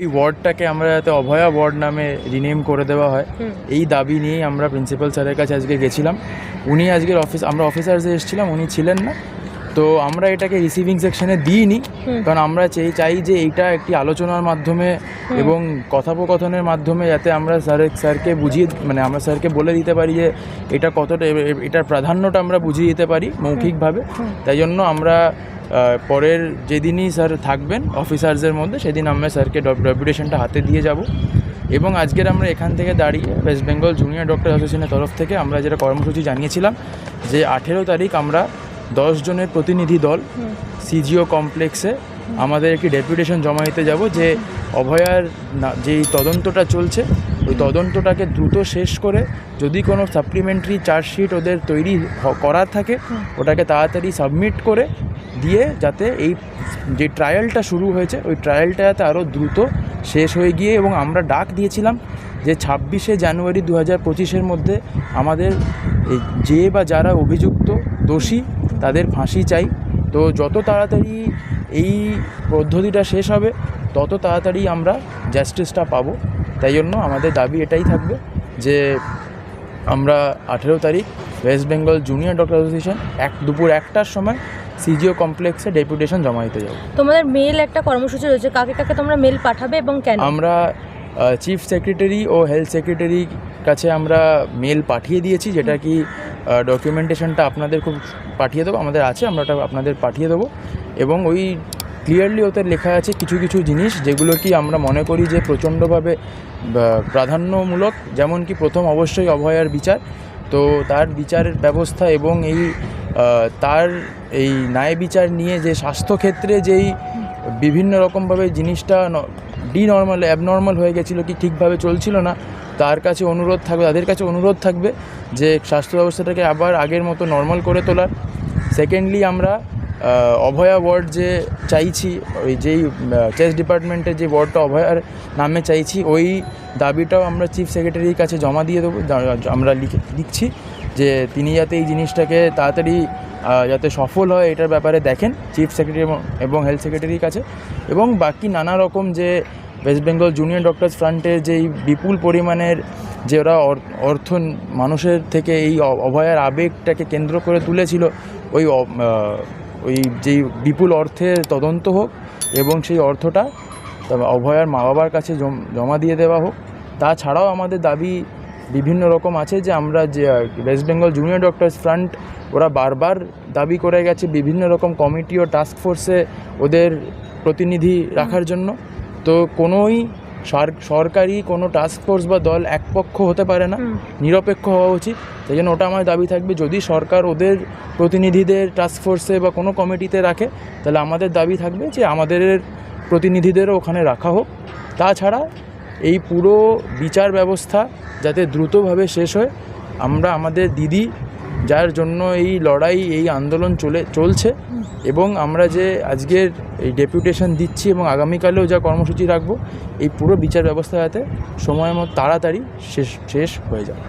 ওই ওয়ার্ডটাকে আমরা যাতে অভয়া ওয়ার্ড নামে রিনেম করে দেওয়া হয় এই দাবি নিয়েই আমরা প্রিন্সিপাল স্যারের কাছে আজকে গেছিলাম। উনি আজকের অফিস আমরা অফিসার্সে এসেছিলাম উনি ছিলেন না। তো আমরা এটাকে রিসিভিং সেকশনে দিইনি। কারণ আমরা চাই চাই যে এইটা একটি আলোচনার মাধ্যমে এবং কথোপকথনের মাধ্যমে যাতে আমরা স্যারের স্যারকে বুঝিয়ে মানে আমরা স্যারকে বলে দিতে পারি যে এটা কতটা এটার প্রাধান্যটা আমরা বুঝিয়ে দিতে পারি মৌখিকভাবে। তাই জন্য আমরা পরের যেদিনই স্যার থাকবেন অফিসার্সের মধ্যে সেদিন আমরা স্যারকে ডেপুটেশনটা হাতে দিয়ে যাব। এবং আজকের আমরা এখান থেকে দাঁড়িয়ে ওয়েস্ট বেঙ্গল জুনিয়র ডক্টর অ্যাসোসিয়েশনের তরফ থেকে আমরা যেটা কর্মসূচি জানিয়েছিলাম যে আঠেরো তারিখ আমরা দশ জনের প্রতিনিধি দল সিজিও কমপ্লেক্সে আমাদের একটি ডেপুটেশন জমা দিতে যাব যে অভয়ার না- যেই তদন্তটা চলছে ওই তদন্তটাকে দ্রুত শেষ করে যদি কোনো সাপ্লিমেন্টারি চার্জশিট ওদের তৈরি করার থাকে ওটাকে তাড়াতাড়ি সাবমিট করে দিয়ে যাতে এই যে ট্রায়ালটা শুরু হয়েছে ওই ট্রায়ালটা যাতে আরও দ্রুত শেষ হয়ে গিয়ে এবং আমরা ডাক দিয়েছিলাম যে ছাব্বিশে জানুয়ারি দু হাজার পঁচিশের মধ্যে আমাদের যে বা যারা অভিযুক্ত দোষী তাদের ফাঁসি চাই। তো যত তাড়াতাড়ি এই পদ্ধতিটা শেষ হবে তত তাড়াতাড়ি আমরা জাস্টিসটা পাবো। তাই জন্য আমাদের দাবি এটাই থাকবে যে আমরা আঠেরো তারিখ West Bengal junior doctor association এক দুপুর একটার সময় সিজিও কমপ্লেক্সে ডেপুটেশন জমা দিতে যাব। তোমাদের মেল একটা কর্মসূচি রয়েছে কাকে কাকে তোমরা মেল পাঠাবে এবং কেন? আমরা চিফ সেক্রেটারি ও হেলথ সেক্রেটারি কাছে আমরা মেল পাঠিয়ে দিয়েছি, যেটা কি ডকুমেন্টেশনটা আপনাদের খুব পাঠিয়ে দেবো, আমাদের আছে, আমরা ওটা আপনাদের পাঠিয়ে দেবো। এবং ওই ক্লিয়ারলি ওতে লেখা আছে কিছু কিছু জিনিস যেগুলো কি আমরা মনে করি যে প্রচণ্ডভাবে প্রাধান্যমূলক, যেমন কি প্রথম অবশ্যই অভয়ার বিচার। তো তার বিচারের ব্যবস্থা এবং এই তার এই ন্যায় বিচার নিয়ে যে স্বাস্থ্যক্ষেত্রে যেই বিভিন্ন রকমভাবে জিনিসটা ডিনর্মাল, অ্যাবনর্মাল হয়ে গেছিল কি ঠিকভাবে চলছিল না, তার কাছে অনুরোধ থাকবে, তাদের কাছে অনুরোধ থাকবে যে স্বাস্থ্য ব্যবস্থাটাকে আবার আগের মতো নর্মাল করে তোলার। সেকেন্ডলি আমরা অভয়া ওয়ার্ড যে চাইছি, ওই যেই চেস ডিপার্টমেন্টের যে ওয়ার্ডটা অভয়ার নামে চাইছি, ওই দাবিটাও আমরা চিফ সেক্রেটারির কাছে জমা দিয়ে দেবো আমরা লিখে, লিখছি। যে তিনি যাতে এই জিনিসটাকে তাড়াতাড়ি যাতে সফল হয় এটার ব্যাপারে দেখেন চিফ সেক্রেটারি এবং হেলথ সেক্রেটারির কাছে। এবং বাকি নানা রকম যে ওয়েস্ট বেঙ্গল জুনিয়র ডক্টরস ফ্রন্টের যেই বিপুল পরিমাণের যে ওরা অর্থ মানুষের থেকে এই অভয়ার আবেগটাকে কেন্দ্র করে তুলেছিল, ওই ওই যেই বিপুল অর্থের তদন্ত হোক এবং সেই অর্থটা অভয়ার মা বাবার কাছে জমা দিয়ে দেওয়া হোক। তাছাড়াও আমাদের দাবি বিভিন্ন রকম আছে যে আমরা যে West Bengal junior doctors front ওরা বারবার দাবি করে গেছে বিভিন্ন রকম কমিটি ও টাস্ক ফোর্সে ওদের প্রতিনিধি রাখার জন্য। তো কোনোই সর- সরকারি কোনো টাস্ক ফোর্স বা দল একপক্ষ হতে পারে না নিরপেক্ষ হওয়া উচিত। সেই জন্য ওটা আমার দাবি থাকবে যদি সরকার ওদের প্রতিনিধিদের টাস্ক ফোর্সে বা কোনো কমিটিতে রাখে তাহলে আমাদের দাবি থাকবে যে আমাদের প্রতিনিধিদেরও ওখানে রাখা হোক। তাছাড়া এই পুরো বিচার ব্যবস্থা যাতে দ্রুতভাবে শেষ হয়। আমরা আমাদের দিদি, যার জন্য এই লড়াই, এই আন্দোলন চলে, চলছে এবং আমরা যে আজকের এই ডেপুটেশন দিচ্ছি এবং আগামীকালেও যা কর্মসূচি রাখব, এই পুরো বিচার ব্যবস্থা যাতে সময় মতো তাড়াতাড়ি শেষ শেষ হয়ে যায়